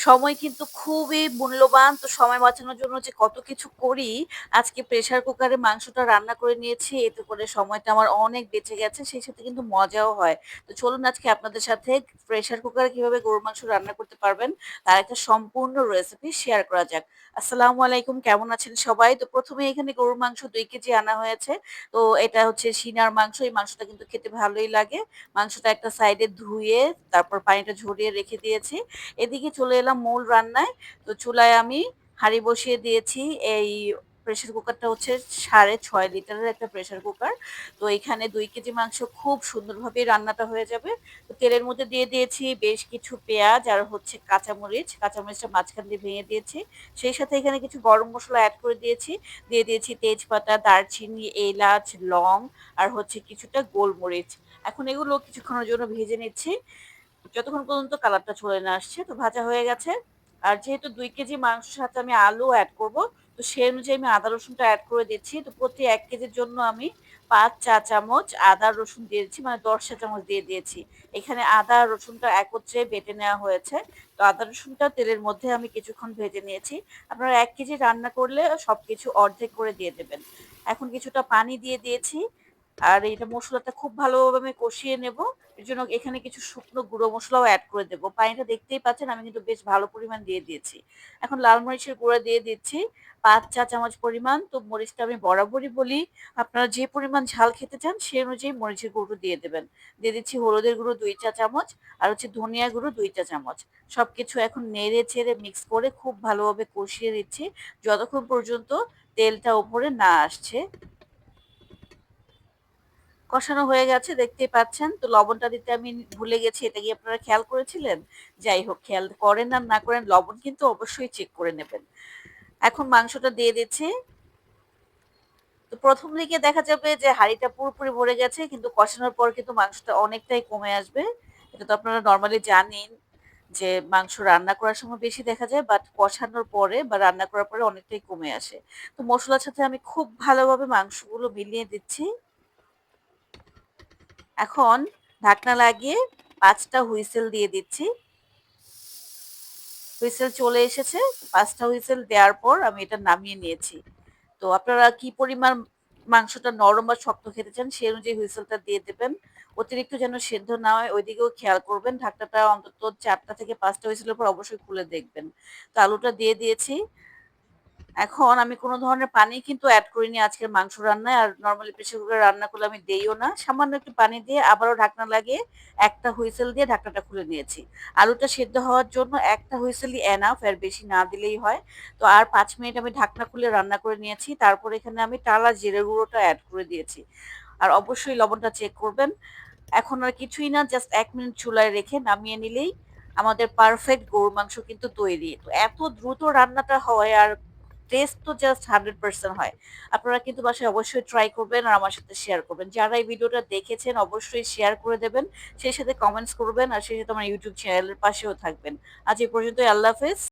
সময় কিন্তু খুবই মূল্যবান। তো সময় বাঁচানোর জন্য যে কত কিছু করি, আজকে প্রেশার কুকারে মাংসটা রান্না করে নিয়েছি। এতে করে সময়টা আমার অনেক বেঁচে গেছে। সেই সাথে কিন্তু মজাও হয়। তো চলুন আজকে আপনাদের সাথে প্রেশার কুকারে কীভাবে গরুর মাংস রান্না করতে পারবেন, তার একটা সম্পূর্ণ রেসিপি শেয়ার করা যাক। আসসালামু আলাইকুম কেমন আছেন সবাই? তো ১ম এ এখানে গরুর মাংস দুই কেজি আনা হয়েছে। তো এটা হচ্ছে সিনার মাংস। এই মাংসটা কিন্তু খেতে ভালোই লাগে। মাংসটা একটা সাইডে ধুয়ে তারপর পানিটা ঝরিয়ে রেখে দিয়েছি। এদিকে চলে এলাম মূল রান্নায়। তো চুলায় আমি হাঁড়ি বসিয়ে দিয়েছি। এই প্রেশার কুকারটা হচ্ছে ৬.৫ লিটারের একটা প্রেশার কুকার। তো এখানে দুই কেজি মাংস খুব সুন্দরভাবে রান্নাটা হয়ে যাবে। তো তেলের মধ্যে দিয়ে দিয়েছি বেশ কিছু পেঁয়াজ আর হচ্ছে কাঁচামরিচ। কাঁচামরিচটা মাঝখান দিয়ে ভেঙে দিয়েছি। সেই সাথে এখানে কিছু গরম মশলা অ্যাড করে দিয়েছি। দিয়ে দিয়েছি তেজপাতা, দারচিনি, এলাচ, লং আর হচ্ছে কিছুটা গোলমরিচ। এখন এগুলো কিছুক্ষণের জন্য ভেজে নিচ্ছি। যতক্ষণ পর্যন্ত কালারটা চলে না আসছে। তো ভাজা হয়ে গেছে। আর যেহেতু দুই কেজি মাংসের সাথে আমি আলু অ্যাড করব, তো সেই অনুযায়ী আমি আদা রসুনটা অ্যাড করে দিচ্ছি। তো প্রতি এক কেজির জন্য আমি পাঁচ চা চামচ আদা রসুন দিয়েছি মানে ১০ চা চামচ দিয়ে দিয়েছি। এখানে আদা রসুনটা একত্রে বেটে নেওয়া হয়েছে। তো আদা রসুনটা তেলের মধ্যে আমি কিছুক্ষণ ভেজে নিয়েছি। আপনারা এক কেজি রান্না করলে সব কিছু অর্ধেক করে দিয়ে দেবেন। এখন কিছুটা পানি দিয়ে দিয়েছি। আর এটা মশলাটা খুব ভালোভাবে আমি কষিয়ে নেব। এর জন্য এখানে কিছু শুকনো গুঁড়ো মশলাও অ্যাড করে দেবো পানিটা দেখতেই পাচ্ছেন, আমি কিন্তু বেশ ভালো পরিমাণ দিয়ে দিয়েছি। এখন লাল মরিচের গুঁড়া দিয়ে দিচ্ছি, পাঁচ চা চামচ পরিমাণ। তো মরিচটা আমি বরাবরই বলি, আপনারা যে পরিমাণ ঝাল খেতে চান সেই অনুযায়ী মরিচের গুঁড়ো দিয়ে দেবেন। দিয়ে দিচ্ছি হলুদের গুঁড়ো দুই চা চামচ আর হচ্ছে ধনিয়া গুঁড়ো দুই চা চামচ। সবকিছু এখন নেড়ে ছেড়ে মিক্স করে খুব ভালোভাবে কষিয়ে দিচ্ছি যতক্ষণ পর্যন্ত তেলটা ওপরে না আসছে। কষানো হয়ে গেছে, দেখতেই পাচ্ছেন। তো লবণটা দিতে আমি ভুলে গেছি। এটা কি আপনারা খেয়াল করেছিলেন? যাই হোক, খেয়াল করেন আর না করেন, লবণ কিন্তু অবশ্যই চেক করে নেবেন। এখন মাংসটা দিয়ে দিচ্ছি। তো প্রথম দিকে দেখা যাবে যে হাঁড়িটা পুরোপুরি ভরে গেছে, কিন্তু কষানোর পর কিন্তু মাংসটা অনেকটাই কমে আসবে। এটা তো আপনারা নর্মালি জানেন যে মাংস রান্না করার সময় বেশি দেখা যায় বাট কষানোর পরে বা রান্না করার পরে অনেকটাই কমে আসে। তো মশলার সাথে আমি খুব ভালোভাবে মাংসগুলো মিলিয়ে দিচ্ছি। এখন ঢাকনা লাগিয়ে পাঁচটা হুইসেল দিয়ে দিচ্ছি। হুইসেল চলে এসেছে। পাঁচটা হুইসেল দেওয়ার পর আমি এটা নামিয়ে নিয়েছি। তো আপনারা কি পরিমাণ মাংসটা নরম বা শক্ত খেতে চান সেই অনুযায়ী হুইসেলটা দিয়ে দেবেন। অতিরিক্ত যেন সেদ্ধ না হয়, ওইদিকেও খেয়াল করবেন। ঢাকনাটা অন্তত চারটা থেকে পাঁচটা হুইসেলের পর অবশ্যই খুলে দেখবেন। তো আলুটা দিয়ে দিয়েছি। এখন আমি কোনো ধরনের পানি কিন্তু অ্যাড করিনি আজকের মাংস রান্নায়। আর নর্মালি প্রেসার কুকারে রান্না করলে আমি দেইও না। সামান্য একটু পানি দিয়ে আবারও ঢাকনা লাগিয়ে একটা হুইসেল দিয়ে ঢাকনাটা খুলে নিয়েছি। আলুটা সেদ্ধ হওয়ার জন্য একটা হুইসেলই এনাফ এর বেশি না দিলেই হয়। তো আর ৫ মিনিট আমি ঢাকনা খুলে রান্না করে নিয়েছি। তারপর এখানে আমি টালা জিরে গুঁড়োটা অ্যাড করে দিয়েছি। আর অবশ্যই লবণটা চেক করবেন। এখন আর কিছুই না জাস্ট ১ মিনিট চুলায় রেখে নামিয়ে নিলেই আমাদের পারফেক্ট গরুর মাংস কিন্তু তৈরি। তো এত দ্রুত রান্নাটা হয় আর টেস্ট তো জাস্ট 100% হয়। আপনারা কিন্তু বাসায় অবশ্যই ট্রাই করবেন আর আমার সাথে শেয়ার করবেন। যারা এই ভিডিওটা দেখেছেন অবশ্যই শেয়ার করে দেবেন। সেই সাথে কমেন্টস করবেন আর সেই সাথে আমার ইউটিউব চ্যানেলের পাশেও থাকবেন। আজ এই পর্যন্তই, আল্লাহ হাফেজ।